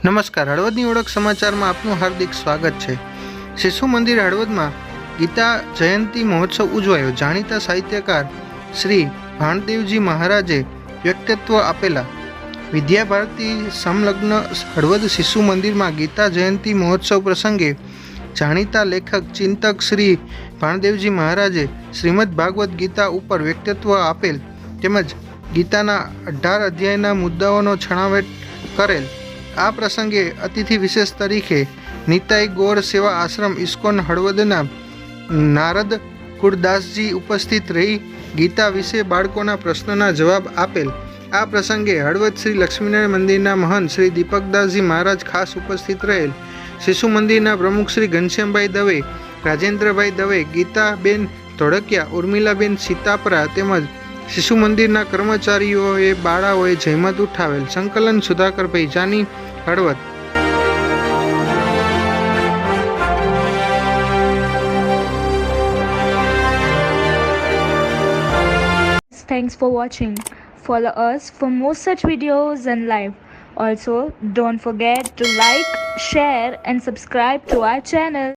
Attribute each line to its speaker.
Speaker 1: નમસ્કાર, હળવદની ઓળખ સમાચારમાં આપનું હાર્દિક સ્વાગત છે. શિશુ મંદિર હળવદમાં ગીતા જયંતી મહોત્સવ ઉજવાયો. જાણીતા સાહિત્યકાર શ્રી ભાણદેવજી મહારાજે વ્યક્તિત્વ આપેલા વિદ્યાભારતી સંલગ્ન હળવદ શિશુ મંદિરમાં ગીતા જયંતી મહોત્સવ પ્રસંગે જાણીતા લેખક, ચિંતક શ્રી ભાણદેવજી મહારાજે શ્રીમદ ભાગવદ્ ગીતા ઉપર વ્યક્તિત્વ આપેલ તેમજ ગીતાના અઢાર અધ્યાયના મુદ્દાઓનો છણાવટ કરેલ આ પ્રસંગે અતિથિ વિશેષ તરીકે નિતાઈ ગોળ સેવા આશ્રમ ઇસ્કોન હળવદના નારદ કુળદાસજી ઉપસ્થિત રહી ગીતા વિશે બાળકોના પ્રશ્નોના જવાબ આપેલ. આ પ્રસંગે હળવદ શ્રી લક્ષ્મીનારાયણ મંદિરના મહંત શ્રી દીપકદાસજી મહારાજ ખાસ ઉપસ્થિત રહેલ. શિશુ મંદિરના પ્રમુખ શ્રી ઘનશ્યામભાઈ દવે, રાજેન્દ્રભાઈ દવે, ગીતાબેન ધોળકિયા, ઉર્મિલાબેન સીતાપરા તેમજ શિશુ મંદિરના કર્મચારીઓએ બાળાઓએ જહેમત ઉઠાવેલ સંકલન Sudhakar ભૈજાની Halvad
Speaker 2: Thanks for watching. Follow us for more such videos and live. Also, don't forget to like, share, and subscribe to our channel.